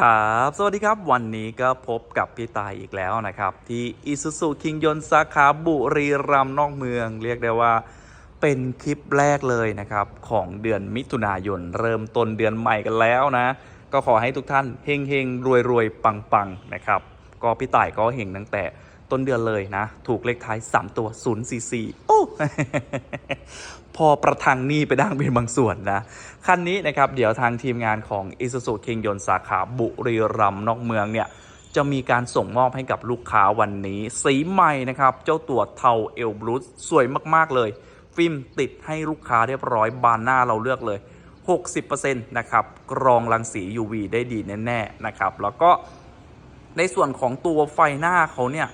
ครับสวัสดีครับวันนี้ก็พบกับพี่ตายอีกแล้วนะครับ ที่อิสุสุคิงยนสาขาบุรีรัมย์นอกเมือง เรียกได้ว่าเป็นคลิปแรกเลยนะครับ ของเดือนมิถุนายน เริ่มต้นเดือนใหม่กันแล้วนะ ก็ขอให้ทุกท่านเฮงเฮงรวยรวยปังปังนะครับ ก็พี่ต่ายก็เฮงตั้งแต่ ต้นเดือนเลยนะ ถูกเลขท้าย 3 ตัว 044 โอ้ พอประทังหนี้ไปดั้งเป็นบางส่วนนะ คันนี้นะครับ เดี๋ยวทางทีมงานของ i s u z u คิงยนสาขาบุรีรัมย์นอกเมืองเนี่ย จะมีการส่งมอบให้กับลูกค้าวันนี้ สีใหม่นะครับ เจ้าตัวเทาเอลบลูสวยมาก ๆ เลย ฟิล์มติดให้ลูกค้าเรียบร้อยบานหน้าเราเลือกเลย 60%นะครับกรองรังสี UV ได้ดีแน่ๆนะครับแล้วก็ในส่วนของตัวไฟหน้าเขาเนี่ย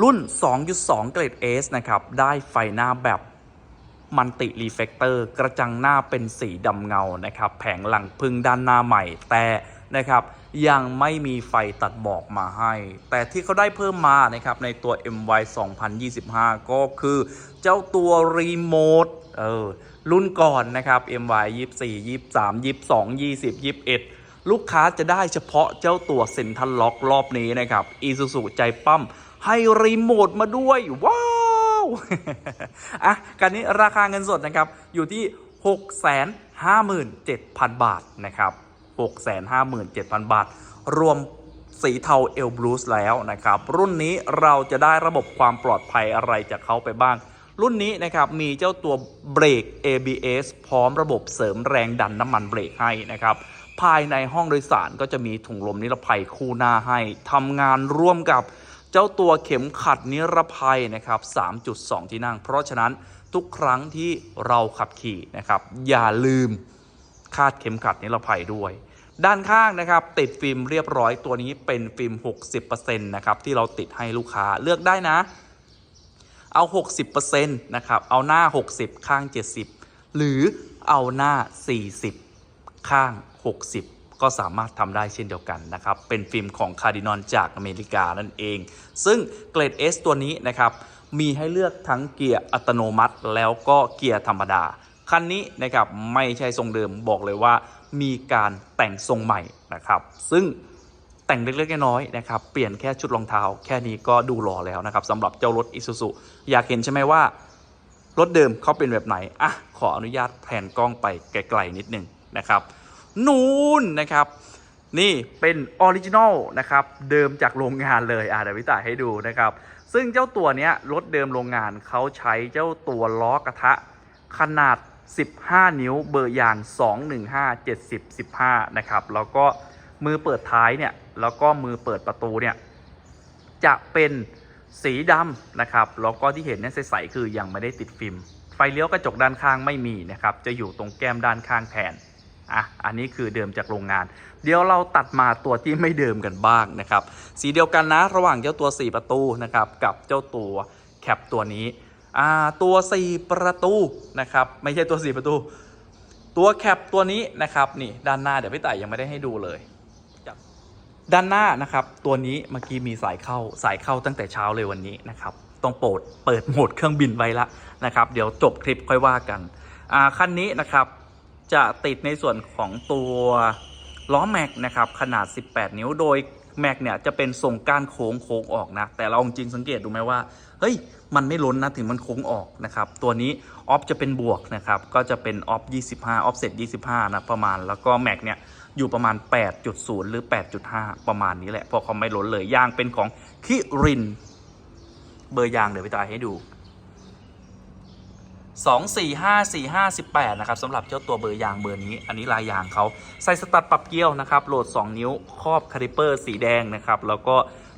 รุ่น 2.2 เกรด S นะครับ ได้ไฟหน้าแบบมันติรีเฟกเตอร์กระจังหน้าเป็นสีดำเงานะครับ แผงหลังพึ่งด้านหน้าใหม่แต่นะครับยังไม่มีไฟตัดหมอกมาให้ แต่ที่เขาได้เพิ่มมานะครับในตัว MY 2025 ก็คือเจ้าตัวรีโมทเออรุ่นก่อนนะครับ MY 24 23 22 20 21 ลูกค้าจะได้เฉพาะเจ้าตัวเซ็นทัลล็อกรอบนี้นะครับอีซูซูใจปั้มให้รีโมทมาด้วย ว้าวอะกันนี้ราคาเงินสดนะครับ อยู่ที่ 657,000 บาทนะครับ657,000 บาท รวมสีเทาเอลบลูสแล้วนะครับ รุ่นนี้เราจะได้ระบบความปลอดภัยอะไรจากเขาไปบ้าง รุ่นนี้นะครับ มีเจ้าตัวเบรก ABS พร้อมระบบเสริมแรงดันน้ำมันเบรกให้นะครับ ภายในห้องโดยสารก็จะมีถุงลมนิรภัยคู่หน้าให้ทำงานร่วมกับเจ้าตัวเข็มขัดนิรภัยนะครับ 3.2 ที่นั่ง เพราะฉะนั้นทุกครั้งที่เราขับขี่นะครับ อย่าลืมคาดเข็มขัดนิรภัยด้วย ด้านข้างนะครับติดฟิล์มเรียบร้อยตัวนี้เป็นฟิล์ม 60%นะครับที่เราติดให้ลูกค้าเลือกได้นะ เอา 60%นะครับเอาหน้า 60 ข้าง 70 หรือเอาหน้า 40 ข้าง 60 ก็สามารถทำได้เช่นเดียวกันนะครับ เป็นฟิล์มของคาร์ดินอนจากอเมริกานั่นเอง ซึ่งเกรด S ตัวนี้นะครับมีให้เลือกทั้งเกียร์อัตโนมัติแล้วก็เกียร์ธรรมดา คันนี้นะครับไม่ใช่ทรงเดิมบอกเลยว่า มีการแต่งทรงใหม่นะครับ ซึ่งแต่งเล็กๆน้อยๆนะครับเปลี่ยนแค่ชุดรองเท้า แค่นี้ก็ดูหล่อแล้วนะครับสำหรับเจ้ารถ Isuzu อยากเห็นใช่ไหมว่ารถเดิมเขาเป็นแบบไหนอะขออนุญาตแผนกล้องไปไกลๆนิดนึง นะครับ นูนนะครับ นี่เป็นออริจินอลนะครับ เดิมจากโรงงานเลยอะเดี๋ยววิตายให้ดูนะครับ ซึ่งเจ้าตัวเนี้ยรถเดิมโรงงานเขาใช้เจ้าตัวล้อกระทะขนาด 15 นิ้วเบอร์ยาง 215 70 15 นะครับ แล้วก็มือเปิดท้ายเนี่ยแล้วก็มือเปิดประตูเนี่ยจะเป็นสีดำนะครับแล้วก็ที่เห็นเนี่ยใสๆคือยังไม่ได้ติดฟิล์มไฟเลี้ยวกระจกด้านข้างไม่มีนะครับจะอยู่ตรงแก้มด้านข้างแทน อะอันนี้คือเดิมจากโรงงาน เดี๋ยวเราตัดมาตัวที่ไม่เดิมกันบ้างนะครับ สีเดียวกันนะระหว่างเจ้าตัว 4 ประตูนะครับกับเจ้าตัวแคปตัวนี้อ่าตัว 4 ประตูนะครับไม่ใช่ตัว 4 ประตู ตัวแคปตัวนี้นะครับนี่ด้านหน้าเดี๋ยวพี่ต่ายยังไม่ได้ให้ดูเลยด้านหน้านะครับตัวนี้เมื่อกี้มีสายเข้าสายเข้าตั้งแต่เช้าเลยวันนี้นะครับต้องโปรดเปิดโหมดเครื่องบินไว้ละนะครับ เดี๋ยวจบคลิปค่อยว่ากันอ่าคันนี้นะครับ จะติดในส่วนของตัวล้อแม็กนะครับขนาด 18 นิ้วโดยแม็กเนี่ยจะเป็นทรงก้านโค้งโค้งออกนะ แต่เราจริงสังเกตดูไหมว่าเฮ้ยมันไม่ล้นนะถึงมันโค้งออกนะครับ ตัวนี้ออฟจะเป็นบวกนะครับ ก็จะเป็นออฟ25ออฟเซ็ต25 นะประมาณแล้วก็แม็กเนี่ยอยู่ประมาณ 8.0 หรือ 8.5 ประมาณนี้แหละเพราะเขาไม่ล้นเลยยางเป็นของคิริน เบอร์ยางเดี๋ยวไปตายให้ดู 2 4 5 4 5 18นะครับสำหรับเจ้าตัวเบอร์ยางเบอร์นี้ อันนี้ลายยางเขาใส่สตัดปรับเกี้ยวนะครับโหลด 2 นิ้วครอบคาลิเปอร์สีแดงนะครับ แล้วก็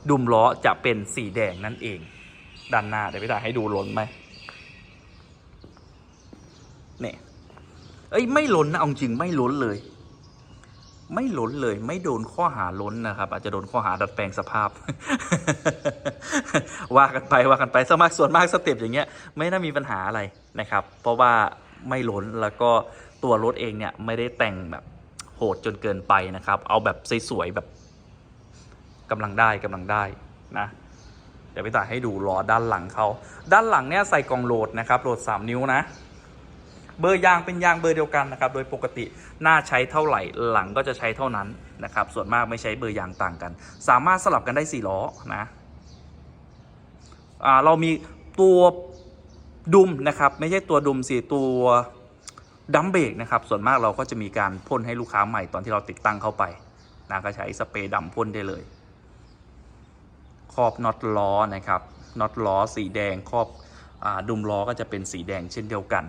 ดุมล้อจะเป็นสีแดงนั่นเอง ด้านหน้าเดี๋ยวพี่ตาให้ดูล้นไหมเนี่ยเอ้ยไม่ล้นนะเอาจริงไม่ล้นเลย ไม่ล้นเลยไม่โดนข้อหาล้นนะครับ อาจจะโดนข้อหาดัดแปลงสภาพ ว่ากันไปว่ากันไปสมากส่วนมากสเต็ปอย่างเงี้ยไม่น่ามีปัญหาอะไรนะครับ เพราะว่าไม่ล้นแล้วก็ตัวรถเองเนี่ยไม่ได้แต่งแบบโหดจนเกินไปนะครับ เอาแบบสวยๆแบบกำลังได้กำลังได้นะเดี๋ยวไปตัดให้ดูล้อด้านหลังเขาด้านหลังเนี่ยใส่กล่องโหลดนะครับโหลด 3 นิ้วนะ เบอร์ยางเป็นยางเบอร์เดียวกันนะครับ โดยปกติหน้าใช้เท่าไหร่หลังก็จะใช้เท่านั้นนะครับ ส่วนมากไม่ใช้เบอร์ยางต่างกัน สามารถสลับกันได้4ล้อนะอ่าเรามีตัวดุมนะครับ ไม่ใช่ตัวดุมสิตัวดัมเบรกนะครับ ส่วนมากเราก็จะมีการพ่นให้ลูกค้าใหม่ตอนที่เราติดตั้งเข้าไปนะก็ใช้สเปรย์ดำพ่นได้เลยครอบน็อตล้อนะครับน็อตล้อสีแดงครอบอาดุมล้อก็จะเป็นสีแดงเช่นเดียวกัน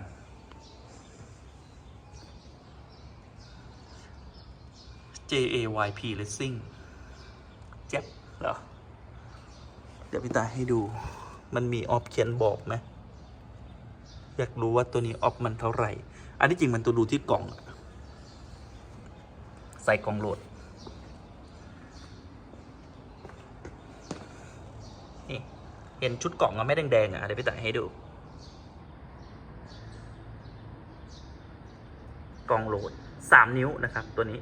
JAYP Racing เจ็บเหรอ เดี๋ยวพี่ตาให้ดู มันมีออฟเขียนบอกไหมอยากรู้ว่าตัวนี้ออฟมันเท่าไหร่ อันที่จริงมันตัวดูที่กล่อง ใส่กล่องโหลดนี่เห็นชุดกล่องอะไม่แดงๆอะเดี๋ยวพี่ตาให้ดู กล่องโหลดสามนิ้วนะครับตัวนี้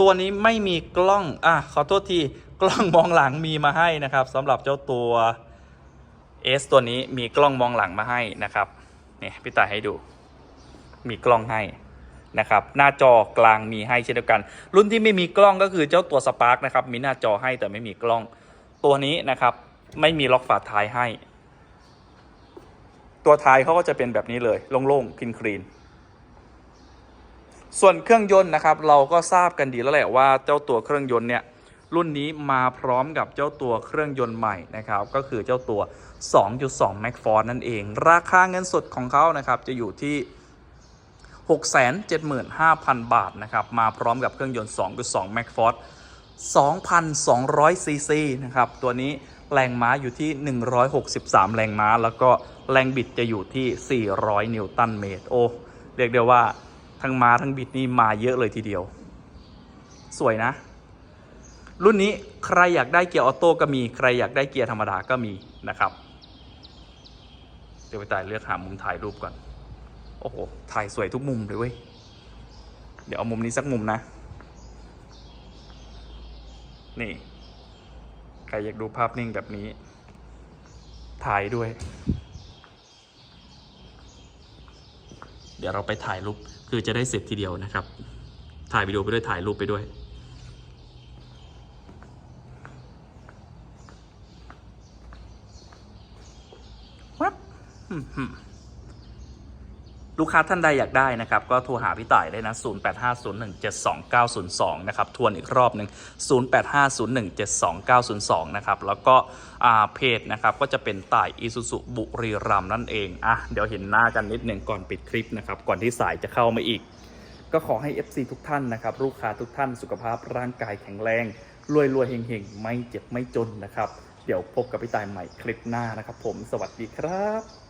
ตัวนี้ไม่มีกล้องอะขอโทษทีกล้องมองหลังมีมาให้นะครับสำหรับเจ้าตัว S ตัวนี้มีกล้องมองหลังมาให้นะครับเนี่ยพี่ตาให้ดู มีกล้องให้นะครับหน้าจอกลางมีให้เช่นเดียวกัน รุ่นที่ไม่มีกล้องก็คือเจ้าตัว Spark นะครับมีหน้าจอให้แต่ไม่มีกล้อง ตัวนี้นะครับไม่มีล็อกฝาท้ายให้ ตัวท้ายเขาก็จะเป็นแบบนี้เลยโล่งๆคลีนๆ ส่วนเครื่องยนต์นะครับเราก็ทราบกันดีแล้วแหละว่าเจ้าตัวเครื่องยนต์เนี่ยรุ่นนี้มาพร้อมกับเจ้าตัวเครื่องยนต์ใหม่นะครับก็คือเจ้าตัว 2.2 m a c f o r นั่นเอง ราคาเงินสดของเขานะครับจะอยู่ที่ 675,000 บาทนะครับมาพร้อมกับเครื่องยนต์ 2.2 m a c f o r 2,200 ซีซีนะครับตัวนี้แรงม้าอยู่ที่ 163 แรงม้า แล้วก็แรงบิดจะอยู่ที่ 400 นิวตันเมตรโอ้เรียกได้ว่า ทั้งมาทั้งบิดนี่มาเยอะเลยทีเดียว สวยนะ รุ่นนี้ใครอยากได้เกียร์ออโต้ก็มีใครอยากได้เกียร์ธรรมดาก็มีนะครับ เดี๋ยวไปตายเลือกหามุมถ่ายรูปก่อน โอ้โห ถ่ายสวยทุกมุมเลยเว้ย เดี๋ยวเอามุมนี้สักมุมนะ นี่ ใครอยากดูภาพนิ่งแบบนี้ ถ่ายด้วย ดี๋ยวเราไปถ่ายรูปคือจะได้เสร็จทีเดียวนะครับ ถ่ายวิดีโอไปด้วยถ่ายรูปไปด้วยวับ ลูกค้าท่านใดอยากได้นะครับ ก็โทรหาพี่ต่ายได้นะ 0850172902 นะครับ ทวนอีกรอบหนึ่ง0850172902 นะครับ แล้วก็เพจนะครับ ก็จะเป็นต่ายอีซูซุบุรีรัมนั่นเอง อะ เดี๋ยวเห็นหน้ากันนิดหนึ่งก่อนปิดคลิปนะครับ ก่อนที่สายจะเข้ามาอีก ก็ขอให้ FC ทุกท่านนะครับ ลูกค้าทุกท่านสุขภาพร่างกายแข็งแรง รวยรวยเฮงๆ ไม่เจ็บไม่จนนะครับ เดี๋ยวพบกับพี่ต่ายใหม่คลิปหน้านะครับ ผม สวัสดีครับ